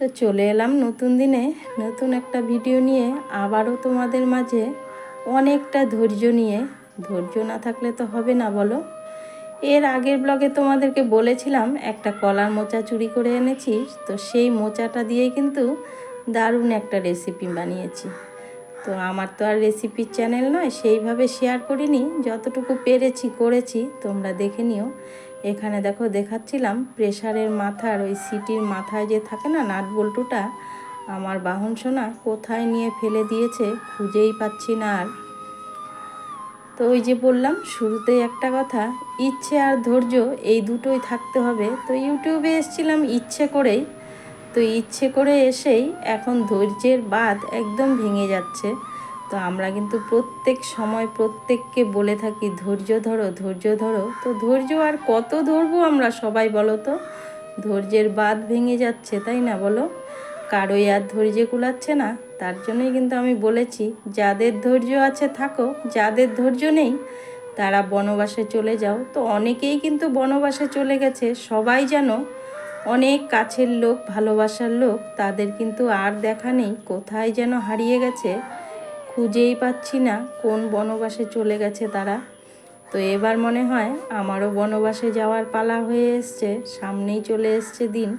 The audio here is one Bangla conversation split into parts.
তো চলে এলাম নতুন দিনে। নতুন একটা ভিডিও নিয়ে আবারও তোমাদের মাঝে অনেকটা ধৈর্য নিয়ে। ধৈর্য না থাকলে তো হবে না, বলো? এর আগের ব্লগে তোমাদেরকে বলেছিলাম একটা কলার মোচা চুরি করে এনেছি। তো সেই মোচাটা দিয়ে কিন্তু দারুণ একটা রেসিপি বানিয়েছি। তো আমার তো আর রেসিপির চ্যানেল নয়, সেইভাবে শেয়ার করিনি। যতটুকু পেরেছি, করেছি, তোমরা দেখে নিও। এখানে দেখো দেখাচ্ছিলাম প্রেশারের মাথার ওই সিটির মাথায় যে থাকে না নাট বল্টুটা, আমার বাহন সোনা কোথায় নিয়ে ফেলে দিয়েছে খুঁজেই পাচ্ছি না আর। তো ওই যে বললাম, শুরুতেই একটা কথা, ইচ্ছে আর ধৈর্য এই দুটোই থাকতে হবে। তো ইউটিউবে এসেছিলাম ইচ্ছে করেই, তো ইচ্ছে করে এসেই এখন ধৈর্যের বাদ একদম ভেঙে যাচ্ছে। তো আমরা কিন্তু প্রত্যেক সময় প্রত্যেককে বলে থাকি, ধৈর্য ধরো ধৈর্য ধরো। তো ধৈর্য আর কত ধরবো আমরা সবাই বলো তো? ধৈর্যের বাদ ভেঙে যাচ্ছে, তাই না বলো? কারোই আর ধৈর্য কুলাচ্ছে না। তার জন্যই কিন্তু আমি বলেছি, যাদের ধৈর্য আছে থাকো, যাদের ধৈর্য নেই, তারা বনবাসে চলে যাও। তো অনেকেই কিন্তু বনবাসে চলে গেছে। সবাই যেন অনেক কাছের লোক, ভালোবাসার লোক, তাদের কিন্তু আর দেখা নেই। কোথায় যেন হারিয়ে গেছে? খুঁজেই পাচ্ছি না কোন বনবাসে চলে গেছে তারা। তো এবার মনে হয় আমারও বনবাসে যাওয়ার পালা হয়ে এসছে, সামনেই চলে এসছে দিন।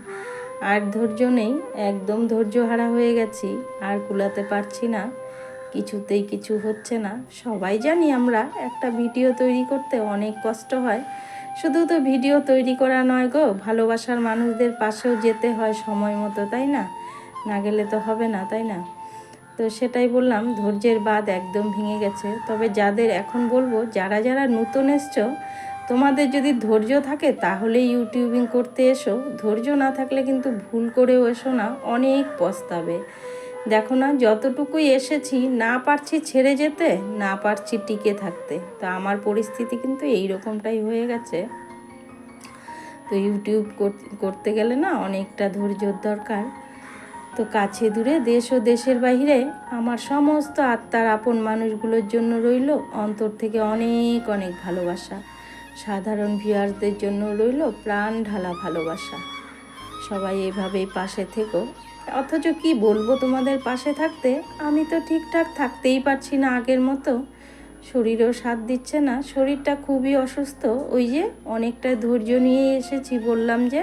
আর ধৈর্য নেই, একদম ধৈর্য হারা হয়ে গেছি, আর কুলাতে পারছি না। কিছুতেই কিছু হচ্ছে না। সবাই জানি আমরা একটা ভিডিও তৈরি করতে অনেক কষ্ট হয়। শুধু তো ভিডিও তৈরি করা নয় গো, ভালোবাসার মানুষদের পাশেও যেতে হয় সময় মতো, তাই না? না গেলে তো হবে না, তাই না? তো সেটাই বললাম, ধৈর্যের বাদ একদম ভেঙে গেছে। তবে যাদের এখন বলব, যারা যারা নতুন এসছো, তোমাদের যদি ধৈর্য থাকে তাহলে ইউটিউবিং করতে এসো। ধৈর্য না থাকলে কিন্তু ভুল করেও এসো না, অনেক পস্তাবে। দেখো না, যতটুকুই এসেছি, না পারছি ছেড়ে যেতে, না পারছি টিকে থাকতে। তো আমার পরিস্থিতি কিন্তু এই রকমটাই হয়ে গেছে। তো ইউটিউব করতে গেলে না অনেকটা ধৈর্যর দরকার। তো কাছে দূরে দেশ ও দেশের বাইরে আমার সমস্ত আত্মার আপন মানুষগুলোর জন্য রইল অন্তর থেকে অনেক অনেক ভালোবাসা। সাধারণ ভিউয়ার্সদের জন্য রইল প্রাণ ঢালা ভালোবাসা। সবাই এভাবেই পাশে থেকো। অথচ কি বলব তোমাদের পাশে থাকতে? আমি তো ঠিকঠাক থাকতেই পারছি না আগের মতো। শরীরও সাথ দিচ্ছে না, শরীরটা খুবই অসুস্থ। ওই যে অনেকটা ধৈর্য নিয়ে এসেছি, বললাম যে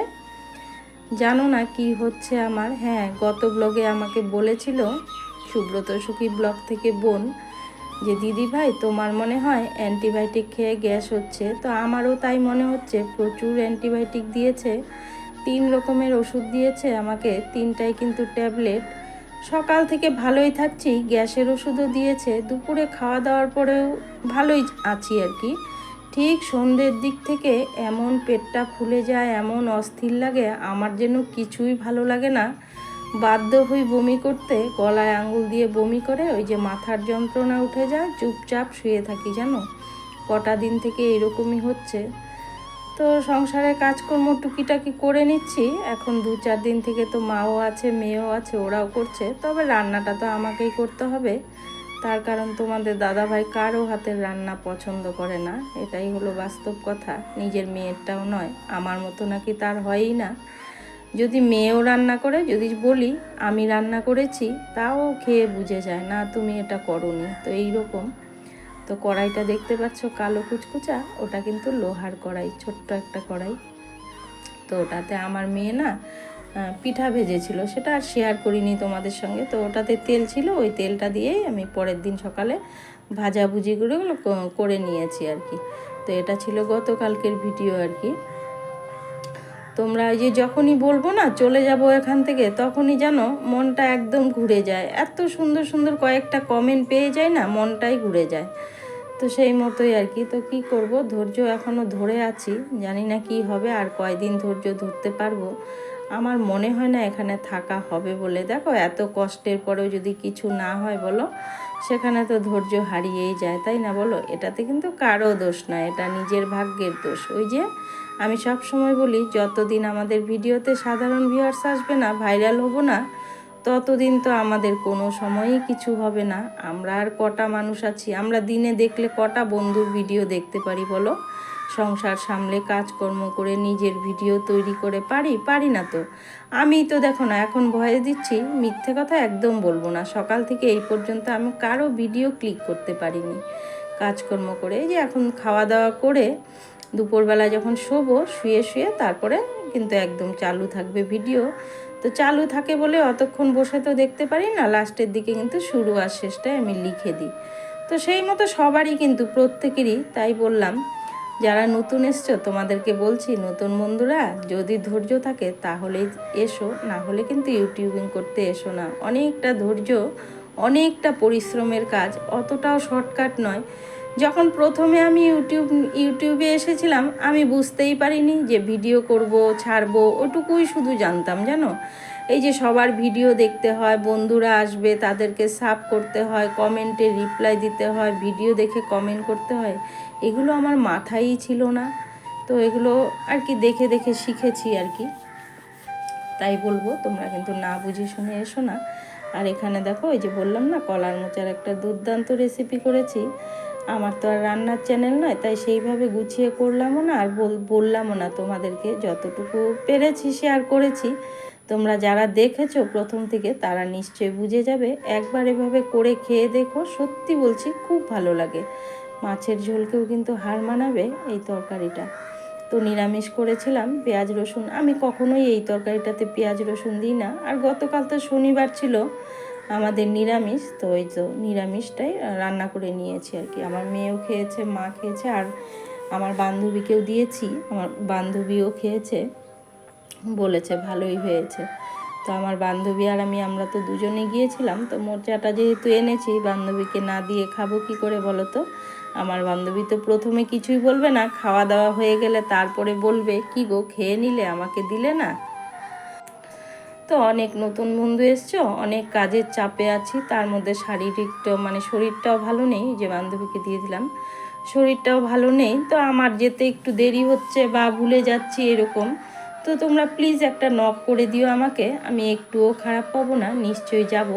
জানো না কি হচ্ছে আমার? হ্যাঁ গত ব্লগে আমাকে বলেছিল, সুব্রত সুখী ব্লগ থেকে বোন, যে দিদি ভাই, তোমার মনে হয় অ্যান্টিবায়োটিক খেয়ে গ্যাস হচ্ছে? তো আমারও তাই মনে হচ্ছে, প্রচুর অ্যান্টিবায়োটিক দিয়েছে, তিন রকমের ওষুধ দিয়েছে আমাকে, তিনটাই কিন্তু ট্যাবলেট সকাল থেকে ভালোই থাকছি, গ্যাসের ওষুধও দিয়েছে, দুপুরে খাওয়া দাওয়ার পরেও ভালোই আছি আর কি। ঠিক সন্ধ্যের দিক থেকে এমন পেটটা ফুলে যায়, এমন অস্থির লাগে, আমার যেন কিছুই ভালো লাগে না। বাধ্য হই বমি করতে, গলায় আঙুল দিয়ে বমি করে, ওই যে মাথার যন্ত্রণা উঠে যায়, চুপচাপ শুয়ে থাকি জানো? কটা দিন থেকে এরকমই হচ্ছে। তো সংসারের কাজকর্ম টুকিটাকি করে নিচ্ছি, এখন দু চার দিন থেকে তো মাও আছে, মেয়েও আছে, ওরাও করছে, তবে রান্নাটা তো আমাকেই করতে হবে। তার কারণ তোমাদের দাদাভাই কারও হাতের রান্না পছন্দ করে না। এটাই হলো বাস্তব কথা। নিজের মেয়েরটাও নয়, আমার মতো নাকি তার হয়ই না। যদি মেয়েও রান্না করে, যদি বলি, আমি রান্না করেছি তাও খেয়ে বুঝে যায়, না, তুমি এটা করনি। তো এই রকম তো কড়াইটা দেখতে পাচ্ছ, কালো কুচকুচা, ওটা কিন্তু লোহার কড়াই, ছোট্ট একটা কড়াই। তো ওটাতে আমার মেয়ে না পিঠা ভেজেছিল, সেটা আর শেয়ার করিনি তোমাদের সঙ্গে। তো ওটাতে তেল ছিল, ওই তেলটা দিয়েই আমি পরের দিন সকালে ভাজাভুজিগুলো করে নিয়েছি আর কি। তো এটা ছিল গতকালকের ভিডিও আর কি। তোমরা এই যে যখনই বলব না, চলে যাব এখান থেকে, তখনই জানো মনটা একদম ঘুরে যায়। এত সুন্দর সুন্দর কয়েকটা কমেন্ট পেয়ে যায় না, মনটাই ঘুরে যায়। তো সেই মতোই আর কি। তো কি করব? ধৈর্য এখনও ধরে আছি। জানি না কি হবে, আর কয়দিন ধৈর্য ধরতে পারব? আমার মনে হয় না এখানে থাকা হবে বলে। দেখো, এত কষ্টের পরেও যদি কিছু না হয় বলো, সেখানে তো ধৈর্য হারিয়েই যায়, তাই না বলো? এটাতে কিন্তু কারও দোষ না, এটা নিজের ভাগ্যের দোষ। ওই যে আমি সব সময় বলি, যতদিন আমাদের ভিডিওতে সাধারণ ভিউয়ার্স আসবে না ভাইরাল হব না, ততদিন তো আমাদের কোনো সময়ই কিছু হবে না। আমরা আর কটা মানুষ আছি, আমরা দিনে দেখলে কটা বন্ধুর ভিডিও দেখতে পারি বলো? সংসার সামলে কাজকর্ম করে নিজের ভিডিও তৈরি করে পারি পারি না তো। আমি তো দেখো না, এখন ভয়ে দিচ্ছি, মিথ্যে কথা একদম বলব না। সকাল থেকে এই পর্যন্ত আমি কারও ভিডিও ক্লিক করতে পারিনি। কাজকর্ম করে এই যে এখন খাওয়া দাওয়া করে দুপুরবেলা যখন শোবো, শুয়ে শুয়ে তারপরে কিন্তু একদম চালু থাকবে ভিডিও। তো চালু থাকে বলে অতক্ষণ বসে তো দেখতে পারি না, লাস্টের দিকে কিন্তু শুরু আর শেষটায় আমি লিখে দিই। তো সেই মতো সবারই কিন্তু প্রত্যেকেরই, তাই বললাম যারা নতুন এসছো, তোমাদেরকে বলছি, নতুন বন্ধুরা, যদি ধৈর্য থাকে তাহলে এসো, না হলে কিন্তু ইউটিউবিং করতে এসো না। অনেকটা ধৈর্য, অনেকটা পরিশ্রমের কাজ, অতটাও শর্টকাট নয়। যখন প্রথমে আমি ইউটিউব, ইউটিউবে এসেছিলাম, আমি বুঝতেই পারিনি যে ভিডিও করব, ছাড়ব, ওটুকুই শুধু জানতাম, জানো? এই যে সবার ভিডিও দেখতে হয়, বন্ধুরা আসবে, তাদেরকে সাব করতে হয়, কমেন্টে রিপ্লাই দিতে হয়, ভিডিও দেখে কমেন্ট করতে হয় এগুলো আমার মাথায়ই ছিল না। তো এগুলো আর কি দেখে দেখে শিখেছি আর কি। তাই বলব, তোমরা কিন্তু না বুঝে শুনে এসো না। আর এখানে দেখো ওই যে বললাম না, কলার মোচার একটা দুর্দান্ত রেসিপি করেছি। আমার তো আর রান্নার চ্যানেল নয়, তাই সেইভাবে গুছিয়ে করলামও না, আর বল বললামও না তোমাদেরকে যতটুকু পেরেছি শেয়ার করেছি। তোমরা যারা দেখেছ প্রথম থেকে, তারা নিশ্চয়ই বুঝে যাবে, একবার এভাবে করে খেয়ে দেখো, সত্যি বলছি, খুব ভালো লাগে। মাছের ঝোলকেও কিন্তু হার মানাবে এই তরকারিটা। তো নিরামিষ করেছিলাম পেঁয়াজ, রসুন। আমি কখনোই এই তরকারিটাতে পেঁয়াজ, রসুন দিই না। আর গতকাল তো শনিবার ছিল আমাদের নিরামিষ, তো ওই তো নিরামিষটাই রান্না করে নিয়েছি আর কি। আমার মেয়েও খেয়েছে, মা খেয়েছে, আর আমার বান্ধবীকেও দিয়েছি। আমার বান্ধবীও খেয়েছে, বলেছে ভালোই হয়েছে। তো আমার বান্ধবী আর আমি, আমরা তো দুজনে গিয়েছিলাম। তো মোচাটা যেহেতু এনেছি, বান্ধবীকে না দিয়ে খাব কি করে বলো তো? আমার বান্ধবী তো প্রথমে কিছুই বলবে না খাওয়া দাওয়া হয়ে গেলে তারপরে বলবে, কি গো, খেয়ে নিলে? আমাকে দিলে না? তো অনেক নতুন বন্ধু এসছো, অনেক কাজের চাপে আছি, তার মধ্যে শারীরিকটাও মানে শরীরটাও ভালো নেই যে বান্ধবীকে দিয়ে দিলাম, শরীরটাও ভালো নেই, তো আমার যেতে একটু দেরি হচ্ছে বা ভুলে যাচ্ছি এরকম, তো তোমরা প্লিজ একটা নক করে দিও আমাকে, আমি একটুও খারাপ পাবো না, নিশ্চয়ই যাব।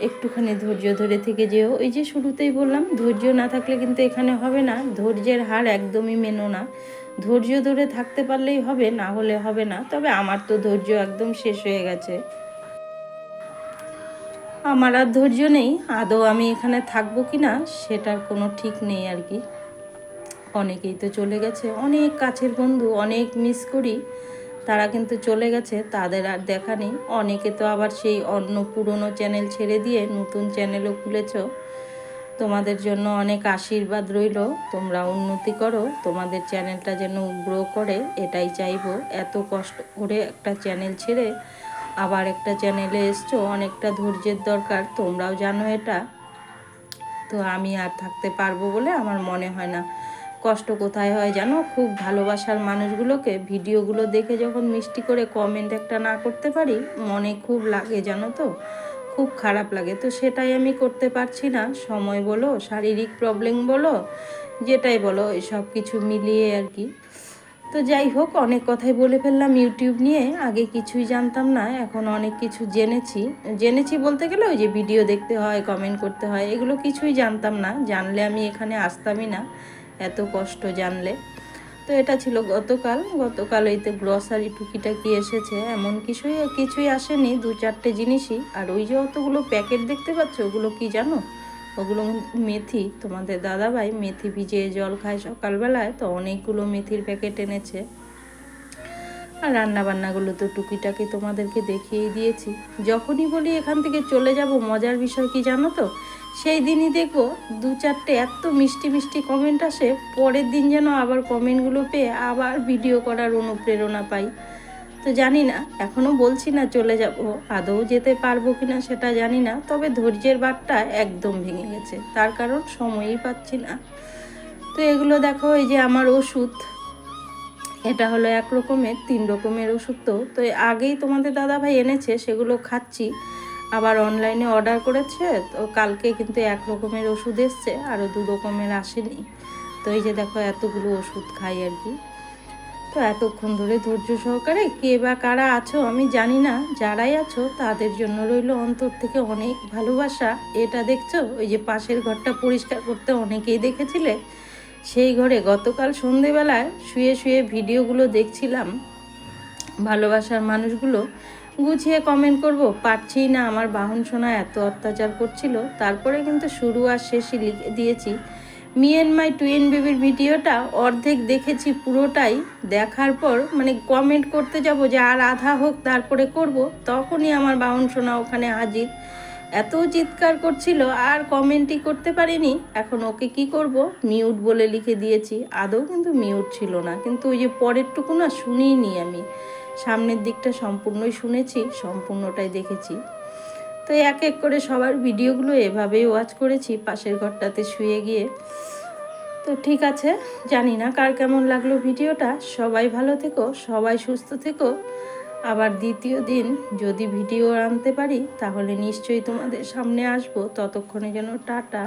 একটুখানি ধৈর্য ধরে থেকে যেও। ওই যে শুরুতেই বললাম, ধৈর্য না থাকলে কিন্তু এখানে হবে না। ধৈর্যের হার একদমই মেনো না। ধৈর্য ধরে থাকতে পারলেই হবে, না হলে হবে না। তবে আমার তো ধৈর্য একদম শেষ হয়ে গেছে। আমার আর ধৈর্য নেই। আদৌ আমি এখানে থাকব কি না, সেটার কোনো ঠিক নেই আর কি। অনেকেই তো চলে গেছে। অনেক কাছের বন্ধু, অনেক মিস করি। তারা কিন্তু চলে গেছে, তাদের আর দেখা নেই। অনেকে তো আবার সেই অন্য পুরনো চ্যানেল ছেড়ে দিয়ে নতুন চ্যানেলও খুলেছ। তোমাদের জন্য অনেক আশীর্বাদ রইল। তোমরা উন্নতি করো, তোমাদের চ্যানেলটা যেন গ্রো করে, এটাই চাইব। এত কষ্ট করে একটা চ্যানেল ছেড়ে আবার একটা চ্যানেলে এসছো, অনেকটা ধৈর্যের দরকার। তোমরাও জানো এটা। তো আমি আর থাকতে পারব বলে আমার মনে হয় না। কষ্ট কোথায় হয় জানো? খুব ভালোবাসার মানুষগুলোকে ভিডিওগুলো দেখে যখন মিষ্টি করে কমেন্ট একটা না করতে পারি, মনে খুব লাগে জানো তো? খুব খারাপ লাগে। তো সেটাই আমি করতে পারছি না। সময় বলো, শারীরিক প্রবলেম বলো, যেটাই বলো সব কিছু মিলিয়ে আর কি। তো যাই হোক, অনেক কথাই বলে ফেললাম ইউটিউব নিয়ে। আগে কিছুই জানতাম না, এখন অনেক কিছু জেনেছি। জেনেছি বলতে গেলে ওই যে ভিডিও দেখতে হয় কমেন্ট করতে হয়, এগুলো কিছুই জানতাম না। জানলে আমি এখানে আসতামই না। এত কষ্ট জানলে। তো এটা ছিল গতকাল। গতকাল ওইতে গ্রসারি টুকিটাকি এসেছে। এমন কিছুই কিছুই আসেনি, দু চারটে জিনিসই। আর ওই যে অতগুলো প্যাকেট দেখতে পাচ্ছ, ওগুলো কি জানো? ওগুলো মেথি। তোমাদের দাদাভাই মেথি ভিজিয়ে জল খায় সকালবেলায়, তো অনেকগুলো মেথির প্যাকেট এনেছে। আর রান্না বান্নাগুলো তো টুকিটাকি তোমাদেরকে দেখিয়েই দিয়েছি। যখনই বলি এখান থেকে চলে যাব, মজার বিষয় কি জানো তো? সেই দিনই দেখব দু চারটে এত মিষ্টি মিষ্টি কমেন্ট আসে, পরের দিন যেন আবার কমেন্টগুলো পেয়ে আবার ভিডিও করার অনুপ্রেরণা পাই। তো জানি না এখনও বলছি না চলে যাব, আদৌ যেতে পারব কি না সেটা জানি না, তবে ধৈর্যের বারটা একদম ভেঙে গেছে, তার কারণ সময়ই পাচ্ছি না। তো এগুলো দেখো, এই যে আমার ওষুধ, এটা হলো এক রকমের, তিন রকমের ওষুধ তো তো আগেই তোমাদের দাদা ভাই এনেছে, সেগুলো খাচ্ছি। আবার অনলাইনে অর্ডার করেছে, তো কালকে কিন্তু এক রকমের ওষুধ এসছে আরও দু রকমের আসেনি। তো এই যে দেখো এতগুলো ওষুধ খাই আর কি। তো এতক্ষণ ধরে ধৈর্য সহকারে কে বা কারা আছো আমি জানি না, যারাই আছো তাদের জন্য রইল অন্তর থেকে অনেক ভালোবাসা। এটা দেখছ? ওই যে পাশের ঘরটা পরিষ্কার করতে অনেকেই দেখেছিলে। সেই ঘরে গতকাল সন্ধেবেলায় শুয়ে শুয়ে ভিডিওগুলো দেখছিলাম, ভালোবাসার মানুষগুলো। গুছিয়ে কমেন্ট করব, পারছি না। আমার বাহন সোনা এত অত্যাচার করছিল। তারপরে কিন্তু শুরু আর শেষই লিখে দিয়েছি। মি অ্যান্ড মাই টুইন বেবির ভিডিওটা অর্ধেক দেখেছি পুরোটাই। দেখার পর মানে কমেন্ট করতে যাব যে আর আধা হোক তারপরে করব। তখনই আমার বাহন সোনা ওখানে হাজির। এত চিৎকার করছিল, আর কমেন্টই করতে পারিনি। এখন ওকে কি করব? মিউট বলে লিখে দিয়েছি। আদৌ কিন্তু মিউট ছিল না। কিন্তু ওই যে পরেরটুকু না শুনিনি আমি। সামনের দিকটা সম্পূর্ণই শুনেছি, সম্পূর্ণটাই দেখেছি। তো এক এক করে সবার ভিডিওগুলো এভাবেই ওয়াচ করেছি, পাশের ঘরটাতে শুয়ে গিয়ে। তো ঠিক আছে, জানি না কার কেমন লাগল ভিডিওটা, সবাই ভালো থেকো, সবাই সুস্থ থেকো। আবার দ্বিতীয় দিন যদি ভিডিও আনতে পারি, তাহলে নিশ্চয়ই তোমাদের সামনে আসব। ততক্ষণে যেন টাটা।